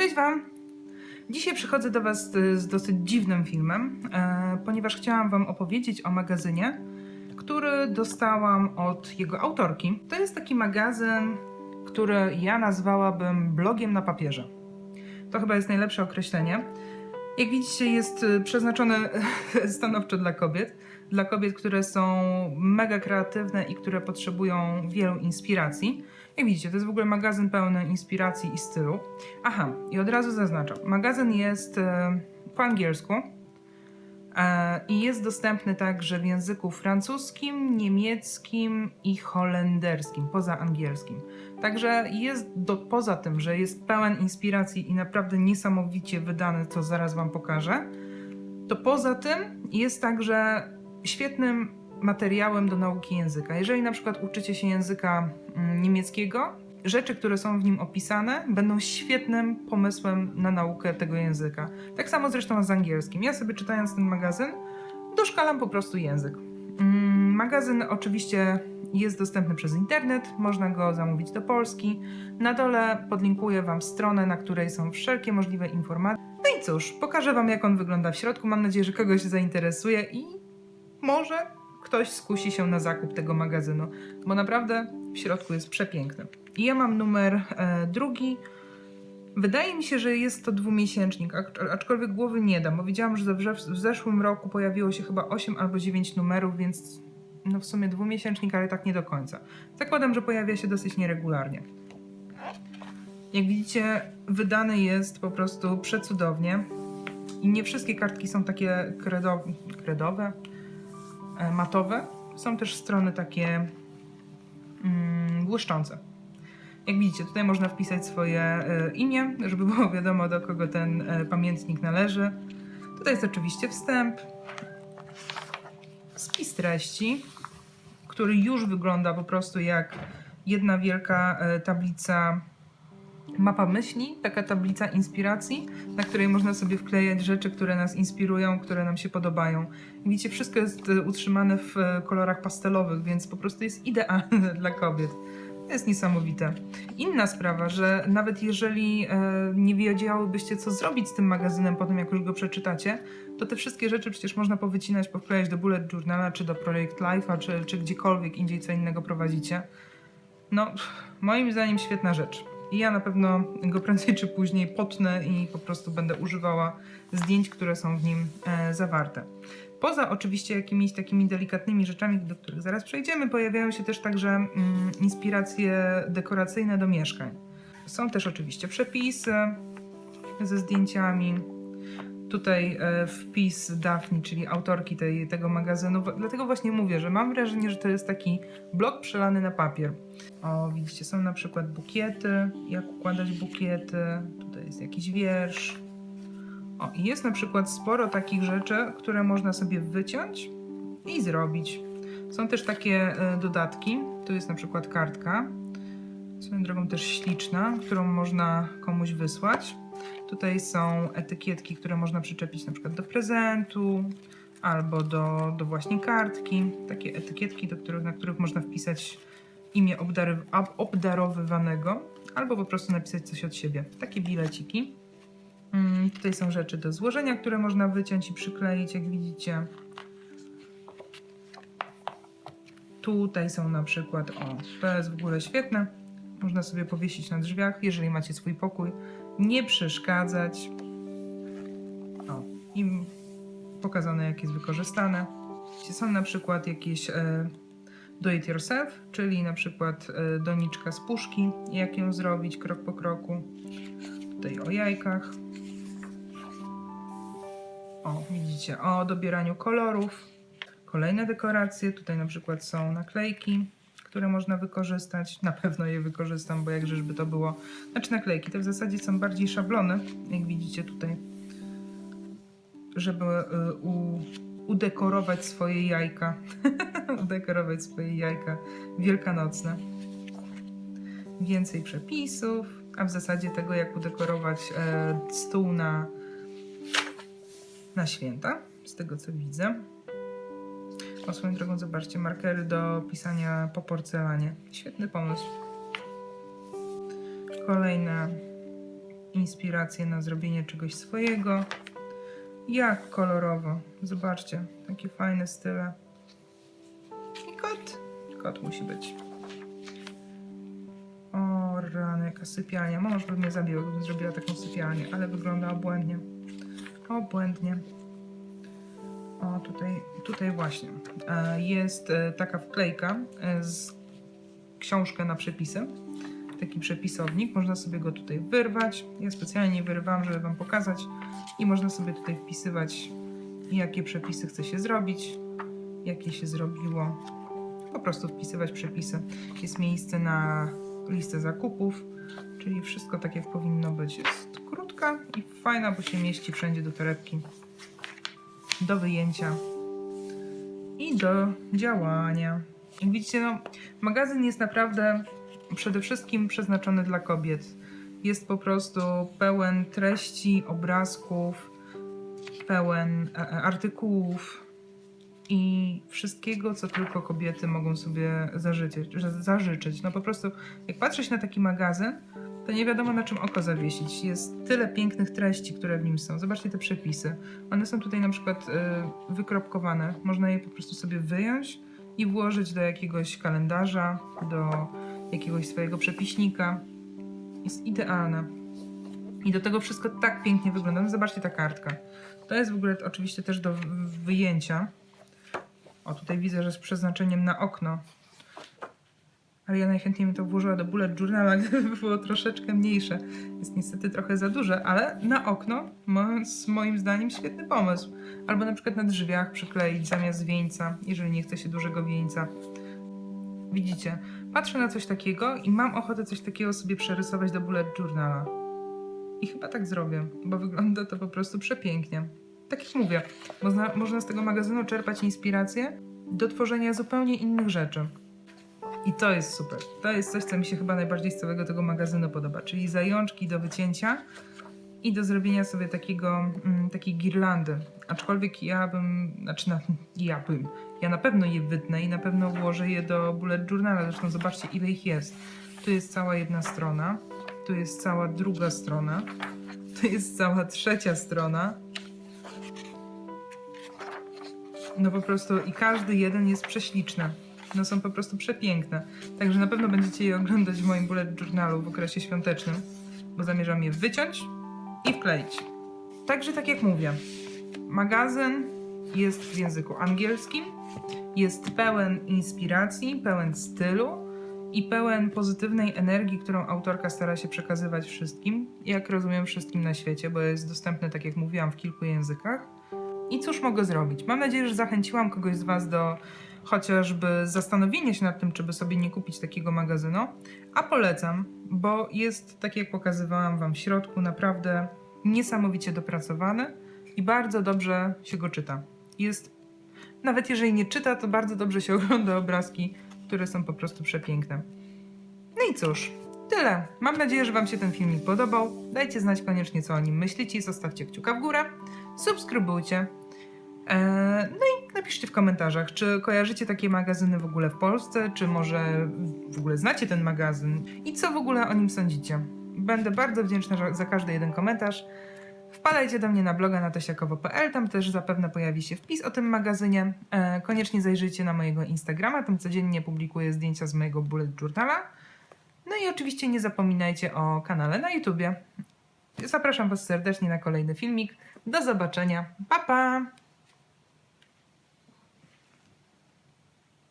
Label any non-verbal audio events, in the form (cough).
Cześć Wam! Dzisiaj przychodzę do Was z, dosyć dziwnym filmem, e, ponieważ chciałam Wam opowiedzieć o magazynie, który dostałam od jego autorki. To jest taki magazyn, który ja nazwałabym blogiem na papierze. To chyba jest najlepsze określenie. Jak widzicie, jest y, przeznaczony (laughs) stanowczo dla kobiet. Dla kobiet, które są mega kreatywne i które potrzebują wielu inspiracji. Jak widzicie, to jest w ogóle magazyn pełny inspiracji i stylu. Aha, i od razu zaznaczam. Magazyn jest e, po angielsku e, i jest dostępny także w języku francuskim, niemieckim i holenderskim, poza angielskim. Także jest do, poza tym, że jest pełen inspiracji i naprawdę niesamowicie wydany, co zaraz Wam pokażę, to poza tym jest także świetnym materiałem do nauki języka. Jeżeli na przykład uczycie się języka mm, niemieckiego, rzeczy, które są w nim opisane, będą świetnym pomysłem na naukę tego języka. Tak samo zresztą z angielskim. Ja sobie czytając ten magazyn, doszkalam po prostu język. Mm, Magazyn oczywiście jest dostępny przez internet, można go zamówić do Polski. Na dole podlinkuję Wam stronę, na której są wszelkie możliwe informacje. No i cóż, pokażę Wam, jak on wygląda w środku. Mam nadzieję, że kogoś zainteresuje i może ktoś skusi się na zakup tego magazynu, bo naprawdę w środku jest przepiękny. I ja mam numer e, drugi. Wydaje mi się, że jest to dwumiesięcznik, acz- aczkolwiek głowy nie dam, bo widziałam, że w zeszłym roku pojawiło się chyba 8 albo 9 numerów, więc no w sumie dwumiesięcznik, ale tak nie do końca. Zakładam, że pojawia się dosyć nieregularnie. Jak widzicie, wydany jest po prostu przecudownie. I nie wszystkie kartki są takie kredo, kredowe, matowe. Są też strony takie mm, błyszczące. Jak widzicie, tutaj można wpisać swoje e, imię, żeby było (laughs) wiadomo, do kogo ten e, pamiętnik należy. Tutaj jest oczywiście wstęp, spis treści, który już wygląda po prostu jak jedna wielka e, tablica mapa myśli, taka tablica inspiracji, na której można sobie wklejać rzeczy, które nas inspirują, które nam się podobają. Widzicie, wszystko jest e, utrzymane w e, kolorach pastelowych, więc po prostu jest idealne (laughs) dla kobiet. Jest niesamowite. Inna sprawa, że nawet jeżeli e, nie wiedziałybyście, co zrobić z tym magazynem po tym, jak już go przeczytacie, to te wszystkie rzeczy przecież można powycinać, powklejać do bullet journala, czy do project life'a, czy, czy gdziekolwiek indziej, co innego prowadzicie. No, moim zdaniem świetna rzecz. I ja na pewno go (laughs) prędzej czy później potnę i po prostu będę używała zdjęć, które są w nim e, zawarte. Poza oczywiście jakimiś takimi delikatnymi rzeczami, do których zaraz przejdziemy, pojawiają się też także mm, inspiracje dekoracyjne do mieszkań. Są też oczywiście przepisy ze zdjęciami. Tutaj e, wpis Daphne, czyli autorki tej, tego magazynu. Dlatego właśnie mówię, że mam wrażenie, że to jest taki blok przelany na papier. O, widzicie, są na przykład bukiety, jak układać bukiety. Tutaj jest jakiś wiersz. O, i jest na przykład sporo takich rzeczy, które można sobie wyciąć i zrobić. Są też takie e, dodatki. Tu jest na przykład kartka. Swoją drogą też śliczna, którą można komuś wysłać. Tutaj są etykietki, które można przyczepić na przykład do prezentu albo do, do właśnie kartki. Takie etykietki, do których, na których można wpisać imię obdary, ob- obdarowywanego albo po prostu napisać coś od siebie. Takie bileciki. Mm, tutaj są rzeczy do złożenia, które można wyciąć i przykleić, jak widzicie. Tutaj są na przykład, o, to jest w ogóle świetne. Można sobie powiesić na drzwiach, jeżeli macie swój pokój. Nie przeszkadzać. O, i pokazane, jak jest wykorzystane. Są na przykład jakieś e, do it yourself, czyli na przykład e, doniczka z puszki, jak ją zrobić krok po kroku. Tutaj o jajkach. O, widzicie, o dobieraniu kolorów. Kolejne dekoracje. Tutaj na przykład są naklejki, które można wykorzystać. Na pewno je wykorzystam, bo jakżeż by to było. Znaczy naklejki, to w zasadzie są bardziej szablony, jak widzicie tutaj. Żeby y, u, udekorować swoje jajka. (laughs) udekorować swoje jajka wielkanocne. Więcej przepisów, a w zasadzie tego, jak udekorować e, stół na, na święta, z tego co widzę. O swoją drogą, zobaczcie, markery do pisania po porcelanie. Świetny pomysł. Kolejne inspirację na zrobienie czegoś swojego. Jak kolorowo. Zobaczcie, takie fajne style. I kot. Kot musi być. O rany, jaka sypialnia. Mąż by mnie zabił, gdybym zrobiła taką sypialnię, ale wygląda obłędnie. Obłędnie. Tutaj, tutaj właśnie e, jest e, taka wklejka e, z książkę na przepisy. Taki przepisownik. Można sobie go tutaj wyrwać. Ja specjalnie wyrywam, żeby Wam pokazać. I można sobie tutaj wpisywać, jakie przepisy chce się zrobić, jakie się zrobiło. Po prostu wpisywać przepisy. Jest miejsce na listę zakupów, czyli wszystko tak jak powinno być. Jest krótka i fajna, bo się mieści wszędzie do torebki. Do wyjęcia i do działania. Jak widzicie, no, magazyn jest naprawdę przede wszystkim przeznaczony dla kobiet. Jest po prostu pełen treści, obrazków, pełen e, e, artykułów i wszystkiego, co tylko kobiety mogą sobie zażyczyć. zażyczyć. No po prostu, jak patrzeć na taki magazyn, to nie wiadomo na czym oko zawiesić. Jest tyle pięknych treści, które w nim są. Zobaczcie te przepisy. One są tutaj na przykład y, wykropkowane. Można je po prostu sobie wyjąć i włożyć do jakiegoś kalendarza, do jakiegoś swojego przepiśnika. Jest idealne. I do tego wszystko tak pięknie wygląda. No zobaczcie ta kartka. To jest w ogóle oczywiście też do wyjęcia. O, tutaj widzę, że z przeznaczeniem na okno. Ale ja najchętniej bym to włożyła do bullet journala, (laughs) gdyby było troszeczkę mniejsze. Jest niestety trochę za duże, ale na okno z moim zdaniem świetny pomysł. Albo na przykład na drzwiach przykleić zamiast wieńca, jeżeli nie chce się dużego wieńca. Widzicie, patrzę na coś takiego i mam ochotę coś takiego sobie przerysować do bullet journala. I chyba tak zrobię, bo wygląda to po prostu przepięknie. Tak jak mówię, można, można z tego magazynu czerpać inspirację do tworzenia zupełnie innych rzeczy. I to jest super. To jest coś, co mi się chyba najbardziej z całego tego magazynu podoba, czyli zajączki do wycięcia i do zrobienia sobie takiego, mm, takiej girlandy. Aczkolwiek ja bym, znaczy na, (laughs) ja bym, ja na pewno je wytnę i na pewno włożę je do bullet journala. Zresztą zobaczcie ile ich jest. Tu jest cała jedna strona, tu jest cała druga strona, tu jest cała trzecia strona. No po prostu i każdy jeden jest prześliczny. No są po prostu przepiękne. Także na pewno będziecie je oglądać w moim bullet journalu w okresie świątecznym, bo zamierzam je wyciąć i wkleić. Także tak jak mówię, magazyn jest w języku angielskim, jest pełen inspiracji, pełen stylu i pełen pozytywnej energii, którą autorka stara się przekazywać wszystkim, jak rozumiem wszystkim na świecie, bo jest dostępny, tak jak mówiłam, w kilku językach. I cóż mogę zrobić? Mam nadzieję, że zachęciłam kogoś z Was do chociażby zastanowienia się nad tym, czy by sobie nie kupić takiego magazynu. A polecam, bo jest, tak jak pokazywałam Wam w środku, naprawdę niesamowicie dopracowany i bardzo dobrze się go czyta. Jest, nawet jeżeli nie czyta, to bardzo dobrze się (laughs) ogląda obrazki, które są po prostu przepiękne. No i cóż, tyle. Mam nadzieję, że Wam się ten filmik podobał. Dajcie znać koniecznie, co o nim myślicie i zostawcie kciuka w górę. Subskrybujcie. Eee, no i napiszcie w komentarzach, czy kojarzycie takie magazyny w ogóle w Polsce, czy może w ogóle znacie ten magazyn i co w ogóle o nim sądzicie. Będę bardzo wdzięczna za- każdy jeden komentarz. Wpadajcie do mnie na bloga natosiakowo.pl, tam też zapewne pojawi się wpis o tym magazynie. E, koniecznie zajrzyjcie na mojego Instagrama, tam codziennie publikuję zdjęcia z mojego bullet journala. No i oczywiście nie zapominajcie o kanale na YouTubie. Zapraszam Was serdecznie na kolejny filmik. Do zobaczenia. Pa pa!